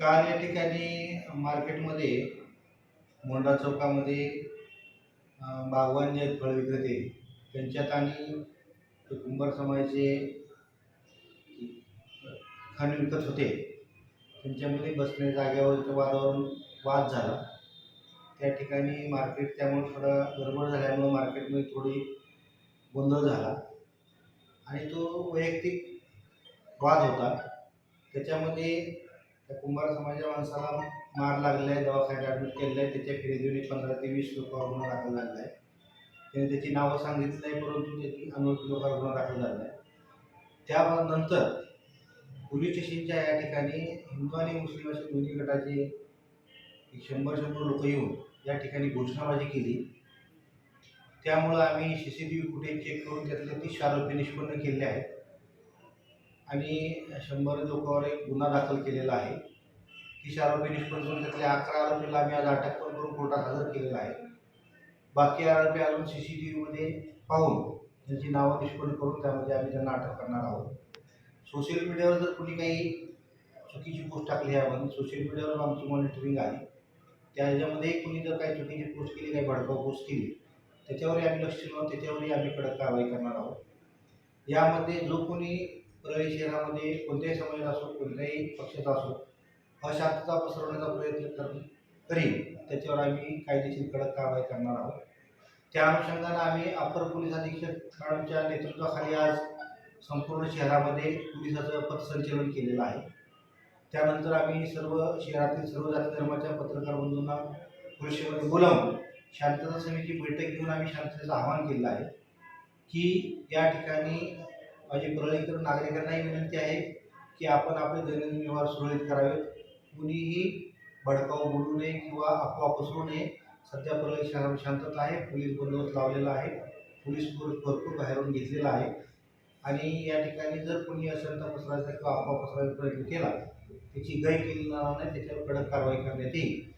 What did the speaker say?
काल या ठिकाणी मार्केटमध्ये मोंडा चौकामध्ये बागवान जे फळ विक्रेते त्यांच्यात आणि कुंभार समाजाचे खण विकत होते. त्यांच्यामध्ये बसण्या जागेवर वादावरून वाद झाला. त्या ठिकाणी मार्केट त्यामुळे थोडा गडबड झाल्यामुळं मार्केटमध्ये थोडी गोंधळ झाला. आणि तो वैयक्तिक वाद होता. त्याच्यामध्ये त्या कुंभार समाजाच्या माणसाला मार लागला आहे दवाखान्यात ॲडमिट केलेलं आहे. त्याच्या खरेदीने पंधरा ते वीस लोकांवर गुन्हा दाखल झालेला आहे. त्याने त्याची नावं सांगितली नाही परंतु त्याची अनोळखी लोकांवर गुन्हा दाखल झालेला आहे. त्यानंतर पोलीस स्टेशनच्या या ठिकाणी हिंदू आणि मुस्लिम असे दोन्ही गटाचे एक शंभर शंभर लोक येऊन या ठिकाणी घोषणाबाजी केली. त्यामुळं आम्ही C C T V footage check करून त्यातले तीस आरोपी निष्पन्न केले आहेत. आणि शंभर लोकांवर एक गुन्हा दाखल केलेला आहे. तीस आरोपी निष्पन्न करून त्यातले अकरा आरोपीला आम्ही आज अटक पण करून कोर्टात हजर केलेला आहे. बाकी आरोपी अजून सी सी टी व्हीमध्ये पाहून त्यांची नावं निष्पन्न करून त्यामध्ये आम्ही त्यांना अटक करणार आहोत. सोशल मीडियावर जर कुणी काही चुकीची पोस्ट टाकली आहे आपण सोशल मीडियावर आमची मॉनिटरिंग आहे. त्या ह्याच्यामध्ये कुणी जर काही चुकीची पोस्ट केली काही भडकाव पोस्ट केली त्याच्यावरही आम्ही लक्ष ठेवून त्याच्यावरही आम्ही कडक कारवाई करणार आहोत. यामध्ये जो कोणी परळी शहरामध्ये कोणत्याही समाजात असो कोणत्याही पक्षाचा असो अशांतता पसरवण्याचा प्रयत्न कर करीन. त्याच्यावर आम्ही कायदेशीर कडक कारवाई करणार आहोत. त्या अनुषंगानं आम्ही अपर पोलीस अधीक्षक मॅडमच्या नेतृत्वाखाली आज संपूर्ण शहरामध्ये पोलिसाचं पथसंचलन केलेलं आहे. त्यानंतर आम्ही सर्व शहरातील सर्व जाती धर्माच्या पत्रकार बंधूंना परिषदेमध्ये बोलावून शांतता समितीची बैठक घेऊन आम्ही शांततेचं आवाहन केलं आहे की या ठिकाणी माझी परळीकर नागरिकांनाही विनंती आहे की आपण आपले दैनंदिन व्यवहार सुरळीत करावेत. कुणीही भडकाऊ बोलू नये किंवा अफवा पसरू नये. सध्या परळी शहरात शांतता आहे. पोलीस बंदोबस्त लावलेला आहे. पोलीस फोर्स भरपूर बाहेरून घेतलेला आहे. आणि या ठिकाणी जर कोणी अशांत पसरायचा किंवा अफवा पसरायचा प्रयत्न केला त्याची गय केली जाणार नाही त्याच्यावर कडक कारवाई करण्यात येईल.